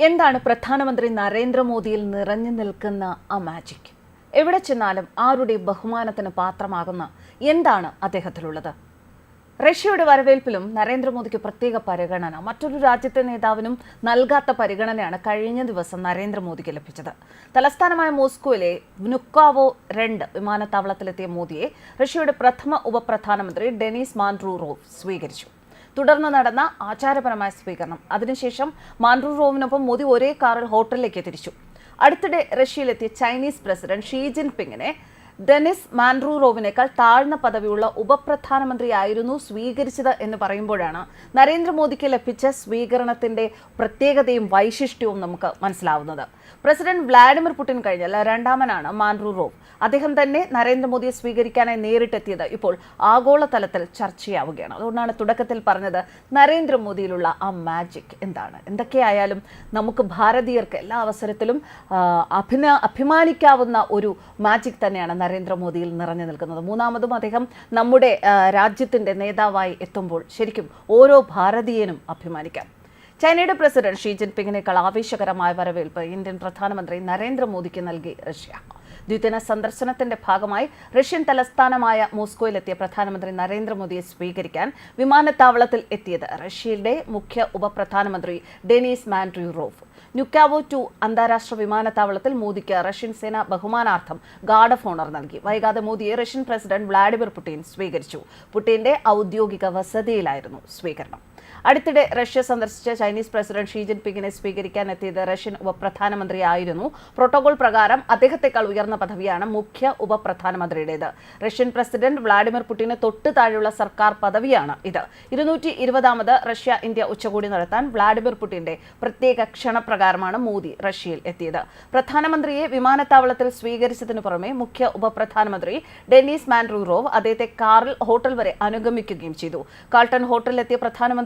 എന്താണ് പ്രധാനമന്ത്രി നരേന്ദ്രമോദിയിൽ നിറഞ്ഞു നിൽക്കുന്ന ആ മാജിക് എവിടെ ചെന്നാലും ആരുടെ ബഹുമാനത്തിന് പാത്രമാകുന്ന എന്താണ് അദ്ദേഹത്തിലുള്ളത്? റഷ്യയുടെ വരവേൽപ്പിലും നരേന്ദ്രമോദിക്ക് പ്രത്യേക പരിഗണന. മറ്റൊരു രാജ്യത്തെ നേതാവിനും നൽകാത്ത പരിഗണനയാണ് കഴിഞ്ഞ ദിവസം നരേന്ദ്രമോദിക്ക് ലഭിച്ചത്. തലസ്ഥാനമായ മോസ്കോയിലെ വ്നുക്കാവോ രണ്ട് വിമാനത്താവളത്തിലെത്തിയ മോദിയെ റഷ്യയുടെ പ്രഥമ ഉപപ്രധാനമന്ത്രി ഡെനീസ് മാൻഡ്രൂറോവ് സ്വീകരിച്ചു. തുടർന്ന് നടന്ന ആചാരപരമായ സ്വീകരണം. അതിനുശേഷം മാൻഡ്രൂറോവിനൊപ്പം മോദി ഒരേ കാറിൽ ഹോട്ടലിലേക്ക് തിരിച്ചു. അടുത്തിടെ റഷ്യയിലെത്തിയ ചൈനീസ് പ്രസിഡന്റ് ഷീ ജിൻപിങ്ങിനെ ഡെനിസ് മാൻഡ്രൂറോവിനേക്കാൾ താഴ്ന്ന പദവിയുള്ള ഉപപ്രധാനമന്ത്രിയായിരുന്നു സ്വീകരിച്ചത് എന്ന് പറയുമ്പോഴാണ് നരേന്ദ്രമോദിക്ക് ലഭിച്ച സ്വീകരണത്തിന്റെ പ്രത്യേകതയും വൈശിഷ്ട്യവും നമുക്ക് മനസ്സിലാവുന്നത്. പ്രസിഡന്റ് വ്ളാഡിമിർ പുടിൻ കഴിഞ്ഞാൽ രണ്ടാമനാണ് മാൻഡ്രൂറോവ്. അദ്ദേഹം തന്നെ നരേന്ദ്രമോദിയെ സ്വീകരിക്കാനായി നേരിട്ടെത്തിയത് ഇപ്പോൾ ആഗോളതലത്തിൽ ചർച്ചയാവുകയാണ്. അതുകൊണ്ടാണ് തുടക്കത്തിൽ പറഞ്ഞത് നരേന്ദ്രമോദിയിലുള്ള ആ മാജിക് എന്താണ്? എന്തൊക്കെയായാലും നമുക്ക് ഭാരതീയർക്ക് എല്ലാ അവസരത്തിലും അഭിന അഭിമാനിക്കാവുന്ന ഒരു മാജിക് തന്നെയാണ് നരേന്ദ്രമോദിയിൽ നിറഞ്ഞു നിൽക്കുന്നത്. മൂന്നാമതും അദ്ദേഹം നമ്മുടെ രാജ്യത്തിന്റെ നേതാവായി എത്തുമ്പോൾ ശരിക്കും ഓരോ ഭാരതീയനും അഭിമാനിക്കാം. ചൈനയുടെ പ്രസിഡന്റ് ഷീ ജിൻപിങ്ങിനേക്കാൾ ആവേശകരമായ വരവേൽപ്പ് ഇന്ത്യൻ പ്രധാനമന്ത്രി നരേന്ദ്രമോദിക്ക് നൽകി റഷ്യ. ദ്വിദിന സന്ദർശനത്തിന്റെ ഭാഗമായി റഷ്യൻ തലസ്ഥാനമായ മോസ്കോയിലെത്തിയ പ്രധാനമന്ത്രി നരേന്ദ്രമോദിയെ സ്വീകരിക്കാൻ വിമാനത്താവളത്തിൽ എത്തിയത് റഷ്യയുടെ മുഖ്യ ഉപപ്രധാനമന്ത്രി ഡെനീസ് മാൻഡ്രൂറോവ് ന്യൂക്കാവോ ടു അന്താരാഷ്ട്ര വിമാനത്താവളത്തിൽ മോദിക്ക് റഷ്യൻ സേന ബഹുമാനാർത്ഥം ഗാർഡ് ഓഫ് ഓണർ നൽകി. വൈകാതെ മോദിയെ റഷ്യൻ പ്രസിഡന്റ് വ്ളാഡിമിർ പുടിൻ സ്വീകരിച്ചു. പുടിന്റെ ഔദ്യോഗിക വസതിയിലായിരുന്നു സ്വീകരണം. അടുത്തിടെ റഷ്യ സന്ദർശിച്ച ചൈനീസ് പ്രസിഡന്റ് ഷീ ജിൻപിങ്ങിനെ സ്വീകരിക്കാൻ എത്തിയത് റഷ്യൻ ഉപപ്രധാനമന്ത്രിയായിരുന്നു. പ്രോട്ടോകോൾ പ്രകാരം അദ്ദേഹത്തെക്കാൾ ഉയർന്ന പദവിയാണ് മുഖ്യ ഉപപ്രധാനമന്ത്രിയുടേത്. റഷ്യൻ പ്രസിഡന്റ് വ്ളാഡിമിർ പുടിന് തൊട്ട് താഴെയുള്ള സർക്കാർ പദവിയാണ് ഇത്. ഇരുന്നൂറ്റി ഇരുപതാമത് റഷ്യ ഇന്ത്യ ഉച്ചകോടി നടത്താൻ വ്ളാഡിമിർ പുടിന്റെ പ്രത്യേക ക്ഷണപ്രകാരമാണ് മോദി റഷ്യയിൽ എത്തിയത്. പ്രധാനമന്ത്രിയെ വിമാനത്താവളത്തിൽ സ്വീകരിച്ചതിനു പുറമെ മുഖ്യ ഉപപ്രധാനമന്ത്രി ഡെനീസ് മാൻഡ്രൂറോവ് അദ്ദേഹത്തെ കാറിൽ ഹോട്ടൽ വരെ അനുഗമിക്കുകയും ചെയ്തു. കാൾട്ടൺ ഹോട്ടലിലെത്തിയ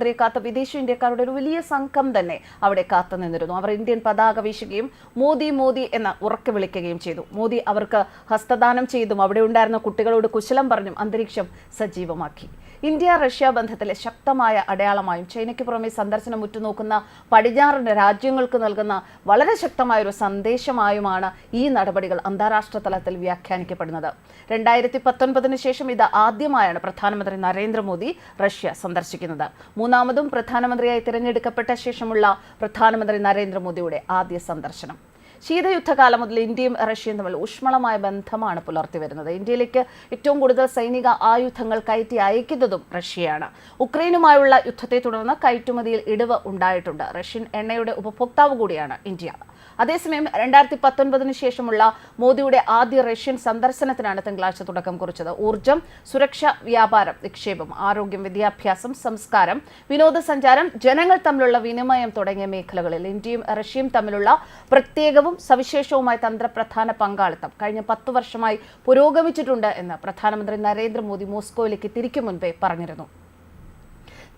പ്രധാനമന്ത്രിയെ കാത്ത വിദേശ ഇന്ത്യക്കാരുടെ ഒരു വലിയ സംഘം തന്നെ അവിടെ കാത്തു നിന്നിരുന്നു. അവർ ഇന്ത്യൻ പതാക വീശുകയും മോദി മോദി എന്ന് ഉറക്കെ വിളിക്കുകയും ചെയ്തു. മോദി അവർക്ക് ഹസ്തദാനം ചെയ്തും അവിടെ ഉണ്ടായിരുന്ന കുട്ടികളോട് കുശലം പറഞ്ഞും അന്തരീക്ഷം സജീവമാക്കി. ഇന്ത്യ റഷ്യ ബന്ധത്തിലെ ശക്തമായ അടയാളമായും ചൈനയ്ക്ക് പുറമെ സന്ദർശനം ഉറ്റുനോക്കുന്ന പടിഞ്ഞാറൻ രാജ്യങ്ങൾക്ക് നൽകുന്ന വളരെ ശക്തമായ ഒരു സന്ദേശമായുമാണ് ഈ നടപടികൾ അന്താരാഷ്ട്ര തലത്തിൽ വ്യാഖ്യാനിക്കപ്പെടുന്നത്. രണ്ടായിരത്തി പത്തൊൻപതിന് ശേഷം ഇത് ആദ്യമായാണ് പ്രധാനമന്ത്രി നരേന്ദ്രമോദി റഷ്യ സന്ദർശിക്കുന്നത്. മൂന്നാമതും പ്രധാനമന്ത്രിയായി തിരഞ്ഞെടുക്കപ്പെട്ട ശേഷമുള്ള പ്രധാനമന്ത്രി നരേന്ദ്രമോദിയുടെ ആദ്യ സന്ദർശനം. ശീതയുദ്ധകാലം മുതൽ ഇന്ത്യയും റഷ്യയും തമ്മിൽ ഊഷ്മളമായ ബന്ധമാണ് പുലർത്തി വരുന്നത് ഇന്ത്യയിലേക്ക് ഏറ്റവും കൂടുതൽ സൈനിക ആയുധങ്ങൾ കയറ്റി അയക്കുന്നതും റഷ്യയാണ്. ഉക്രൈനുമായുള്ള യുദ്ധത്തെ തുടർന്ന് കയറ്റുമതിയിൽ ഇടിവ് ഉണ്ടായിട്ടുണ്ട്. റഷ്യൻ എണ്ണയുടെ ഉപഭോക്താവ് കൂടിയാണ് ഇന്ത്യ. അതേസമയം രണ്ടായിരത്തി പത്തൊൻപതിന് ശേഷമുള്ള മോദിയുടെ ആദ്യ റഷ്യൻ സന്ദർശനത്തിനാണ് തിങ്കളാഴ്ച തുടക്കം കുറിച്ചത്. ഊർജം സുരക്ഷ വ്യാപാരം നിക്ഷേപം ആരോഗ്യം വിദ്യാഭ്യാസം സംസ്കാരം വിനോദസഞ്ചാരം ജനങ്ങൾ തമ്മിലുള്ള വിനിമയം തുടങ്ങിയ മേഖലകളിൽ ഇന്ത്യയും റഷ്യയും തമ്മിലുള്ള പ്രത്യേകവും സവിശേഷവുമായ തന്ത്രപ്രധാന പങ്കാളിത്തം കഴിഞ്ഞ പത്തു വർഷമായി പുരോഗമിച്ചിട്ടുണ്ട് എന്ന് പ്രധാനമന്ത്രി നരേന്ദ്രമോദി മോസ്കോയിലേക്ക് തിരിക്കും മുൻപേ പറഞ്ഞിരുന്നു.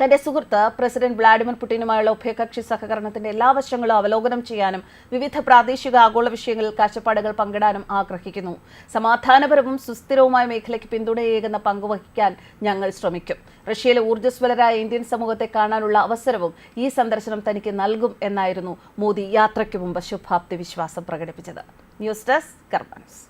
തന്റെ സുഹൃത്ത് പ്രസിഡന്റ് വ്ളാഡിമിർ പുടിനുമായുള്ള ഉഭയകക്ഷി സഹകരണത്തിന്റെ എല്ലാ വശങ്ങളും അവലോകനം ചെയ്യാനും വിവിധ പ്രാദേശിക ആഗോള വിഷയങ്ങളിൽ കാഴ്ചപ്പാടുകൾ പങ്കിടാനും ആഗ്രഹിക്കുന്നു. സമാധാനപരവും സുസ്ഥിരവുമായ മേഖലയ്ക്ക് പിന്തുണയേകുന്ന പങ്കുവഹിക്കാൻ ഞങ്ങൾ ശ്രമിക്കും. റഷ്യയിലെ ഊർജസ്വലരായ ഇന്ത്യൻ സമൂഹത്തെ കാണാനുള്ള അവസരവും ഈ സന്ദർശനം തനിക്ക് നൽകും എന്നായിരുന്നു മോദി യാത്രയ്ക്ക് മുമ്പ് ശുഭാപ്തി വിശ്വാസം പ്രകടിപ്പിച്ചത്. News desk കർബൻസ്